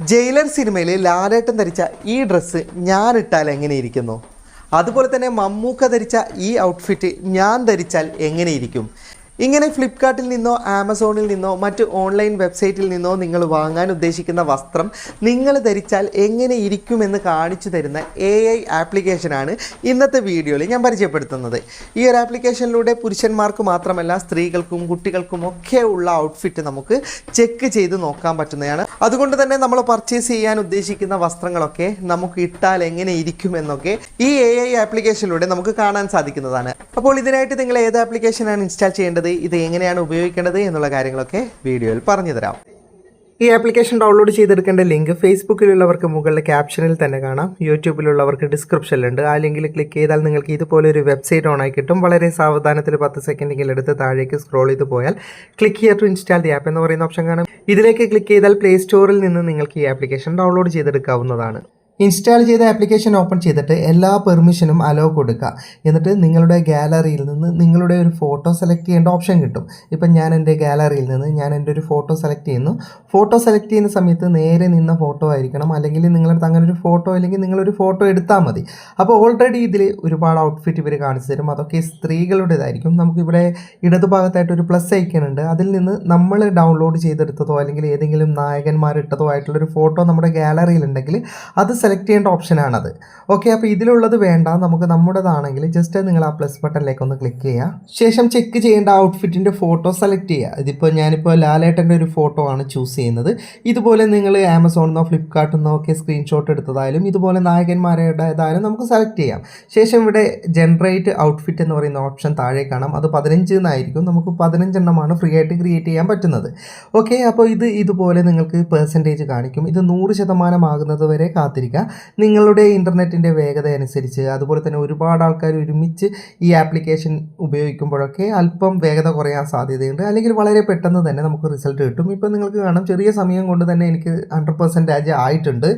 Jailer സിനിമയിൽ ലാലേട്ടൻ ധരിച്ച ഈ ഡ്രസ്സ് ഞാൻ ഇട്ടാൽ എങ്ങനെ ഇരിക്കുന്നു? അതുപോലെ തന്നെ മമ്മൂക്ക ധരിച്ച ഈ ഔട്ട്ഫിറ്റ് ഞാൻ ധരിച്ചാൽ എങ്ങനെയിരിക്കും ഇങ്ങനെ ഫ്ലിപ്കാർട്ടിൽ നിന്നോ ആമസോണിൽ നിന്നോ മറ്റ് ഓൺലൈൻ വെബ്സൈറ്റിൽ നിന്നോ നിങ്ങൾ വാങ്ങാൻ ഉദ്ദേശിക്കുന്ന വസ്ത്രം നിങ്ങൾ ധരിച്ചാൽ എങ്ങനെ ഇരിക്കുമെന്ന് കാണിച്ചു തരുന്ന എ ഐ ആപ്ലിക്കേഷനാണ് ഇന്നത്തെ വീഡിയോയിൽ ഞാൻ പരിചയപ്പെടുത്തുന്നത്. ഈ ഒരു ആപ്ലിക്കേഷനിലൂടെ പുരുഷന്മാർക്ക് മാത്രമല്ല സ്ത്രീകൾക്കും കുട്ടികൾക്കും ഒക്കെ ഉള്ള ഔട്ട്ഫിറ്റ് നമുക്ക് ചെക്ക് ചെയ്ത് നോക്കാൻ പറ്റുന്നതാണ്. അതുകൊണ്ട് തന്നെ നമ്മൾ പർച്ചേസ് ചെയ്യാൻ ഉദ്ദേശിക്കുന്ന വസ്ത്രങ്ങളൊക്കെ നമുക്ക് ഇട്ടാൽ എങ്ങനെ ഇരിക്കും എന്നൊക്കെ ഈ എ ഐ ആപ്ലിക്കേഷനിലൂടെ നമുക്ക് കാണാൻ സാധിക്കുന്നതാണ്. അപ്പോൾ ഇതിനായിട്ട് നിങ്ങൾ ഏത് ആപ്ലിക്കേഷനാണ് ഇൻസ്റ്റാൾ ചെയ്യേണ്ടത്? ഇത് എങ്ങനെയാണ് ഉപയോഗിക്കേണ്ടത്? എന്നുള്ള കാര്യങ്ങളൊക്കെ വീഡിയോയിൽ പറഞ്ഞു തരാം. ഈ ആപ്ലിക്കേഷൻ ഡൗൺലോഡ് ചെയ്തെടുക്കേണ്ട ലിങ്ക് ഫേസ്ബുക്കിലുള്ളവർക്ക് മുകളിലെ ക്യാപ്ഷനിൽ തന്നെ കാണാം. യൂട്യൂബിലുള്ളവർക്ക് ഡിസ്ക്രിപ്ഷനിലുണ്ട് ആ ലിങ്കിൽ ക്ലിക്ക് ചെയ്താൽ നിങ്ങൾക്ക് ഇതുപോലെ ഒരു വെബ്സൈറ്റ് ഓൺ ആയി കിട്ടും. വളരെ സാവധാനത്തിൽ പത്ത് സെക്കൻഡെങ്കിലും എടുത്ത് താഴേക്ക് സ്ക്രോൾ ചെയ്ത് പോയാൽ click here to install the app എന്ന് പറയുന്ന ഓപ്ഷൻ കാണാം. ഇതിലേക്ക് ക്ലിക്ക് ചെയ്താൽ പ്ലേ സ്റ്റോറിൽ നിന്ന് നിങ്ങൾക്ക് ഈ ആപ്ലിക്കേഷൻ ഡൗൺലോഡ് ചെയ്തെടുക്കാവുന്നതാണ്. ഇൻസ്റ്റാൾ ചെയ്ത ആപ്ലിക്കേഷൻ ഓപ്പൺ ചെയ്തിട്ട് എല്ലാ പെർമിഷനും അലോ കൊടുക്കുക. എന്നിട്ട് നിങ്ങളുടെ ഗാലറിയിൽ നിന്ന് നിങ്ങളുടെ ഒരു ഫോട്ടോ സെലക്ട് ചെയ്യേണ്ട ഓപ്ഷൻ കിട്ടും. ഇപ്പം ഞാൻ എന്റെ ഗാലറിയിൽ നിന്ന് ഞാൻ എന്റെ ഒരു ഫോട്ടോ സെലക്ട് ചെയ്യുന്നു. ഫോട്ടോ സെലക്ട് ചെയ്യുന്ന സമയത്ത് നേരെ നിന്ന ഫോട്ടോ ആയിരിക്കണം. അല്ലെങ്കിൽ നിങ്ങളടുത്ത് അങ്ങനെ ഒരു ഫോട്ടോ അല്ലെങ്കിൽ നിങ്ങളൊരു ഫോട്ടോ എടുത്താൽ മതി. അപ്പോൾ ഓൾറെഡി ഇതിൽ ഒരുപാട് ഔട്ട്ഫിറ്റ് ഇവർ കാണിച്ചു തരും. അതൊക്കെ സ്ത്രീകളുടേതായിരിക്കും. നമുക്കിവിടെ ഇടതുഭാഗത്തായിട്ട് ഒരു പ്ലസ് ഐക്കൺ ഉണ്ട്. അതിൽ നിന്ന് നമ്മൾ ഡൗൺലോഡ് ചെയ്തെടുത്തതോ അല്ലെങ്കിൽ ഏതെങ്കിലും നായകന്മാരിട്ടതോ ആയിട്ടുള്ളൊരു ഫോട്ടോ നമ്മുടെ ഗാലറിയിൽ ഉണ്ടെങ്കിൽ അത് സെലക്ട് ചെയ്യേണ്ട ഓപ്ഷനാണത് ഓക്കെ അപ്പോൾ ഇതിലുള്ളത് വേണ്ട. നമുക്ക് നമ്മുടേതാണെങ്കിൽ ജസ്റ്റ് നിങ്ങൾ ആ പ്ലസ് ബട്ടണിലേക്ക് ഒന്ന് ക്ലിക്ക് ചെയ്യുക ശേഷം ചെക്ക് ചെയ്യേണ്ട ഔട്ട്ഫിറ്റിന്റെ ഫോട്ടോ സെലക്ട് ചെയ്യുക ഇതിപ്പോൾ ഞാനിപ്പോൾ ലാലേട്ടന്റെ ഒരു ഫോട്ടോ ആണ് ചൂസ് ചെയ്യുന്നത്. ഇതുപോലെ നിങ്ങൾ ആമസോണിൽ നിന്നോ ഫ്ലിപ്കാർട്ടിൽ നിന്നോ ഒക്കെ സ്ക്രീൻഷോട്ട് എടുത്തതായാലും ഇതുപോലെ നായകന്മാരുടേതായാലും നമുക്ക് സെലക്ട് ചെയ്യാം. ശേഷം ഇവിടെ ജനറേറ്റ് ഔട്ട്ഫിറ്റ് എന്ന് പറയുന്ന ഓപ്ഷൻ താഴെ കാണാം. അത് പതിനഞ്ച് എന്നായിരിക്കും. നമുക്ക് പതിനഞ്ചെണ്ണമാണ് ഫ്രീ ആയിട്ട് ക്രിയേറ്റ് ചെയ്യാൻ പറ്റുന്നത്. ഓക്കെ അപ്പോൾ ഇത് ഇതുപോലെ നിങ്ങൾക്ക് പെർസെന്റേജ് കാണിക്കും. ഇത് നൂറ് ശതമാനമാകുന്നത് വരെ കാത്തിരിക്കുക നിങ്ങളുടെ ഇന്റർനെറ്റിന്റെ വേഗത അനുസരിച്ച് അതുപോലെ തന്നെ ഒരുപാട് ആൾക്കാർ ഒരുമിച്ച് ഈ ആപ്ലിക്കേഷൻ ഉപയോഗിക്കുമ്പോഴൊക്കെ അല്പം വേഗത കുറയാൻ സാധ്യതയുണ്ട്. അല്ലെങ്കിൽ വളരെ പെട്ടെന്ന് തന്നെ നമുക്ക് റിസൾട്ട് കിട്ടും. ഇപ്പം നിങ്ങൾക്ക് കാണാം ചെറിയ സമയം കൊണ്ട് തന്നെ എനിക്ക് ഹൺഡ്രഡ് പെർസെന്റേജ് ആയിട്ടുണ്ട്.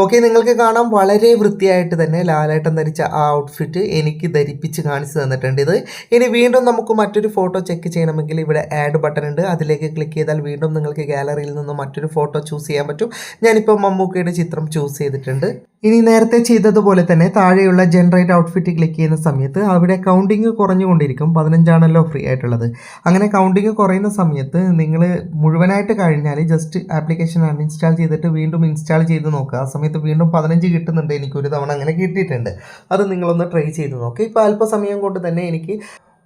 ഓക്കെ നിങ്ങൾക്ക് കാണാം വളരെ വൃത്തിയായിട്ട് തന്നെ ലാലേട്ടൻ ധരിച്ച ആ ഔട്ട്ഫിറ്റ് എനിക്ക് ധരിപ്പിച്ച് കാണിച്ചു തന്നിട്ടുണ്ട് ഇത്. ഇനി വീണ്ടും നമുക്ക് മറ്റൊരു ഫോട്ടോ ചെക്ക് ചെയ്യണമെങ്കിൽ ഇവിടെ ആഡ് ബട്ടൺ ഉണ്ട്. അതിലേക്ക് ക്ലിക്ക് ചെയ്താൽ വീണ്ടും നിങ്ങൾക്ക് ഗാലറിയിൽ നിന്ന് മറ്റൊരു ഫോട്ടോ ചൂസ് ചെയ്യാൻ പറ്റും. ഞാനിപ്പോൾ മമ്മൂക്കയുടെ ചിത്രം ചൂസ് ചെയ്തിട്ടുണ്ട്. ഇനി നേരത്തെ ചെയ്തതുപോലെ തന്നെ താഴെയുള്ള ജനറേറ്റ് ഔട്ട്ഫിറ്റ് ക്ലിക്ക് ചെയ്യുന്ന സമയത്ത് അവിടെ കൗണ്ടിങ് കുറഞ്ഞുകൊണ്ടിരിക്കും. പതിനഞ്ചാണല്ലോ ഫ്രീ ആയിട്ടുള്ളത്. അങ്ങനെ കൗണ്ടിങ് കുറയുന്ന സമയത്ത് നിങ്ങൾ മുഴുവനായിട്ട് കഴിഞ്ഞാൽ ജസ്റ്റ് ആപ്ലിക്കേഷൻ അൺഇൻസ്റ്റാൾ ചെയ്തിട്ട് വീണ്ടും ഇൻസ്റ്റാൾ ചെയ്ത് നോക്കുക ആ സമയത്ത് വീണ്ടും പതിനഞ്ച് കിട്ടുന്നുണ്ട്. എനിക്ക് ഒരു തവണ അങ്ങനെ കിട്ടിയിട്ടുണ്ട്. അത് നിങ്ങളൊന്ന് ട്രൈ ചെയ്ത് നോക്കുക ഇപ്പോൾ അല്പസമയം കൊണ്ട് തന്നെ എനിക്ക്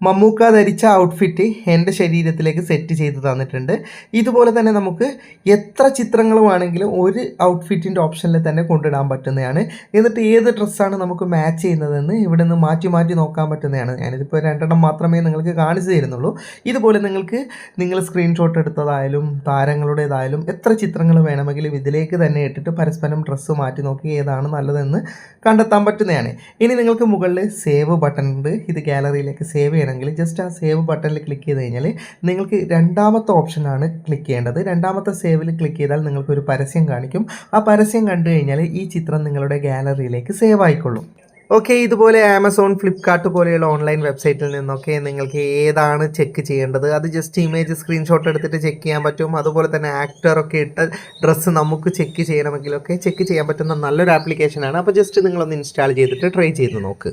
മമ്മൂക്ക ധരിച്ച ഔട്ട്ഫിറ്റ് എന്റെ ശരീരത്തിലേക്ക് സെറ്റ് ചെയ്ത് തന്നിട്ടുണ്ട്. ഇതുപോലെ തന്നെ നമുക്ക് എത്ര ചിത്രങ്ങൾ ചിത്രങ്ങളുമാണെങ്കിലും ഒരു ഔട്ട്ഫിറ്റിന്റെ ഓപ്ഷനിൽ തന്നെ കൊണ്ടിടാൻ പറ്റുന്നതാണ്. എന്നിട്ട് ഏത് ഡ്രസ്സാണ് നമുക്ക് മാച്ച് ചെയ്യുന്നതെന്ന് ഇവിടെ നിന്ന് മാറ്റി മാറ്റി നോക്കാൻ പറ്റുന്നതാണ്. ഞാനിതിപ്പോൾ രണ്ടെണ്ണം മാത്രമേ നിങ്ങൾക്ക് കാണിച്ചു തരുന്നുള്ളൂ. ഇതുപോലെ നിങ്ങൾക്ക് നിങ്ങൾ സ്ക്രീൻഷോട്ട് എടുത്തതായാലും താരങ്ങളുടേതായാലും എത്ര ചിത്രങ്ങൾ വേണമെങ്കിലും ഇതിലേക്ക് തന്നെ ഇട്ടിട്ട് പരസ്പരം ഡ്രസ്സ് മാറ്റി നോക്കി ഏതാണ് നല്ലതെന്ന് കണ്ടെത്താൻ പറ്റുന്നതാണ്. ഇനി നിങ്ങൾക്ക് മുകളിൽ സേവ് ബട്ടൺ ഉണ്ട്. ഇത് ഗാലറിയിലേക്ക് സേവ് ചെയ്യണമെങ്കിൽ ജസ്റ്റ് ആ സേവ് ബട്ടണിൽ ക്ലിക്ക് ചെയ്ത് കഴിഞ്ഞാൽ നിങ്ങൾക്ക് രണ്ടാമത്തെ ഓപ്ഷനാണ് ക്ലിക്ക് ചെയ്യേണ്ടത്. രണ്ടാമത്തെ സേവിൽ ക്ലിക്ക് ചെയ്താൽ നിങ്ങൾക്കൊരു പരസ്യം കാണിക്കും. ആ പരസ്യം കണ്ടു കഴിഞ്ഞാൽ ഈ ചിത്രം നിങ്ങളുടെ ഗാലറിയിലേക്ക് സേവ് ആയിക്കൊള്ളും. ഓക്കെ ഇതുപോലെ ആമസോൺ ഫ്ലിപ്കാർട്ട് പോലെയുള്ള ഓൺലൈൻ വെബ്സൈറ്റിൽ നിന്നൊക്കെ നിങ്ങൾക്ക് ഏതാണ് ചെക്ക് ചെയ്യേണ്ടത്? അത് ജസ്റ്റ് ഇമേജ് സ്ക്രീൻഷോട്ട് എടുത്തിട്ട് ചെക്ക് ചെയ്യാൻ പറ്റും. അതുപോലെ തന്നെ ആക്ടറൊക്കെ ഇട്ട ഡ്രസ്സ് നമുക്ക് ചെക്ക് ചെയ്യണമെങ്കിലൊക്കെ ചെക്ക് ചെയ്യാൻ പറ്റുന്ന നല്ലൊരു ആപ്ലിക്കേഷനാണ് അപ്പോൾ ജസ്റ്റ് നിങ്ങളൊന്ന് ഇൻസ്റ്റാൾ ചെയ്തിട്ട് ട്രൈ ചെയ്ത് നോക്ക്.